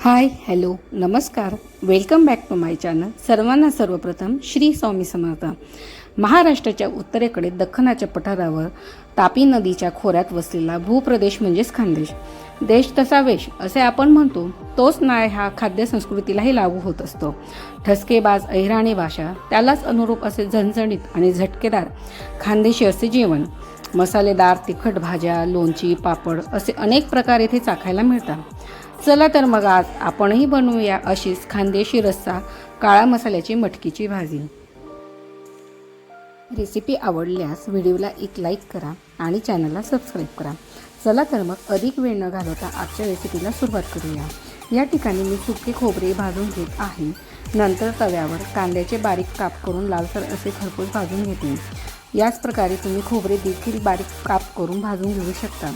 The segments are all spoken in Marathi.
हाय हॅलो नमस्कार. Welcome back to my channel सर्वांना सर्वप्रथम श्री स्वामी समर्थ महाराष्ट्राच्या उत्तरेकडे दख्खनाच्या पठारावर तापी नदीच्या खोऱ्यात वसलेला भूप्रदेश म्हणजेच खानदेश. देश तसा वेश असे आपण म्हणतो तोच न्याय हा खाद्य संस्कृतीलाही लागू होत असतो. ठसकेबाज अहिराणी भाषा त्यालाच अनुरूप असे झणझणीत आणि झटकेदार खानदेशी असे जेवण मसालेदार तिखट भाज्या लोणची पापड असे अनेक प्रकार येथे चाखायला मिळतात. चला तर मग आज आपणही बनवूया अशीच खानदेशी रस्सा काळा मसाल्याची मटकीची भाजी. रेसिपी आवडल्यास व्हिडिओला एक लाईक करा आणि चॅनलला सबस्क्राईब करा. चला तर मग अधिक वेळ न घालवता आजच्या रेसिपीला सुरुवात करूया. या ठिकाणी मी सुके खोबरे भाजून घेत आहे. नंतर तव्यावर कांद्याचे बारीक काप करून लालसर असे खरपूस भाजून घेते. याच प्रकारे तुम्ही खोबरे देखील बारीक काप करून भाजून घेऊ शकता.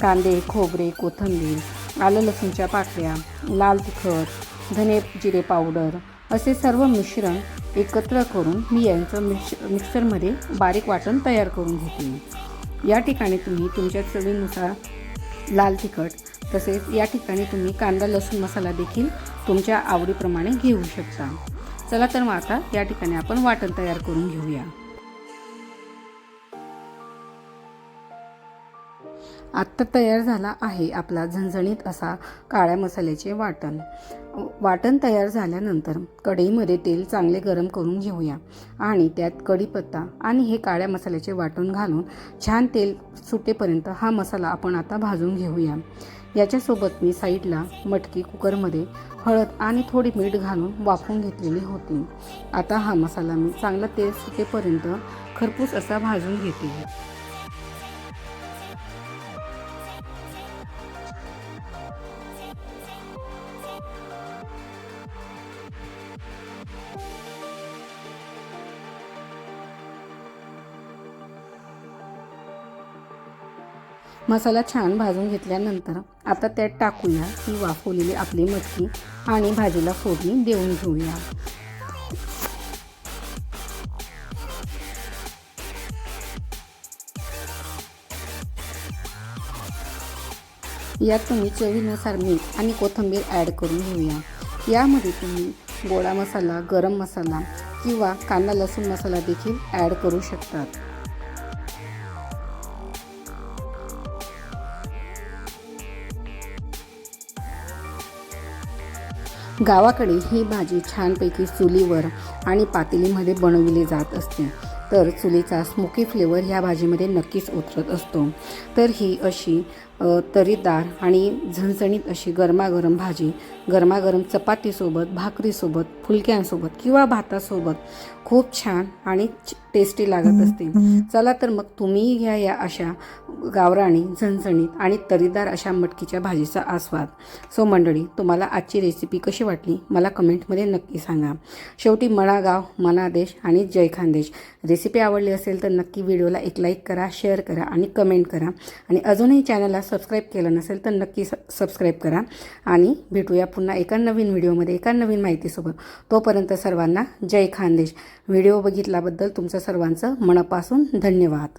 कांदे खोबरे कोथिंबीर आलं लसूणच्या पाकळ्या लाल तिखट धने जिरे पावडर असे सर्व मिश्रण एकत्र करून मी यांचं मिक्स मिक्सरमध्ये बारीक वाटण तयार करून घेते. या ठिकाणी तुम्ही तुमच्या चवीनुसार लाल तिखट तसेच या ठिकाणी तुम्ही कांदा लसूण मसाला देखील तुमच्या आवडीप्रमाणे घेऊ शकता. चला तर मग आता या ठिकाणी आपण वाटण तयार करून घेऊया. आत्ता तयार झाला आहे आपला झणझणीत असा काळ्या मसाल्याचे वाटण. वाटण तयार झाल्यानंतर कढईमध्ये तेल चांगले गरम करून घेऊया आणि त्यात कढीपत्ता आणि हे काळ्या मसाल्याचे वाटण घालून छान तेल सुटेपर्यंत हा मसाला आपण आता भाजून घेऊया. याच्यासोबत मी साईडला मटकी कुकरमध्ये हळद आणि थोडी मीठ घालून वाफवून घेतलेली होती. आता हा मसाला मी चांगला तेल सुटेपर्यंत खरपूस असा भाजून घेते. मसाला छान भाजून घेतल्यानंतर आता त्यात टाकूया ही वाफवलेली आपली मटकी आणि भाजीला फोडणी देऊन घेऊया. यात तुम्ही चवीनुसार मीठ आणि कोथिंबीर ॲड करून घेऊया. यामध्ये तुम्ही गोडा मसाला गरम मसाला किंवा कांदा लसूण मसाला देखील ॲड करू शकतात. गावाकडे ही भाजी छानपैकी चुलीवर आणि पातेलीमध्ये बनवली जात असते. तर चुलीचा स्मोकी फ्लेवर ह्या भाजीमध्ये नक्कीच उतरत असतो. तर ही अशी तरीदार आणि झणझणीत अशी गरमागरम भाजी गरमागरम चपातीसोबत भाकरीसोबत फुलक्यांसोबत किंवा भातासोबत खूप छान आणि टेस्टी लागत असते. चला तर मग तुम्ही घ्या या अशा गावराणी झणझणीत आणि तरीदार अशा मटकीच्या भाजीचा आस्वाद. सो मंडळी तुम्हाला आजची रेसिपी कशी वाटली? मला कमेंटमध्ये नक्की सांगा. शेवटी मळा गाव मना देश आणि जय खानदेश रेसिपी आवडली असेल तर नक्की व्हिडिओला एक लाईक करा शेअर करा आणि कमेंट करा. आणि अजूनही चॅनलला सबस्क्राईब केलं नसेल तर नक्की स सबस्क्राईब करा. आणि भेटूया पुन्हा एका नवीन व्हिडिओमध्ये एका नवीन माहितीसोबत. तोपर्यंत सर्वांना जय खानदेश. व्हिडिओ बघितल्याबद्दल तुमचं सर्वांचं मनापासून धन्यवाद.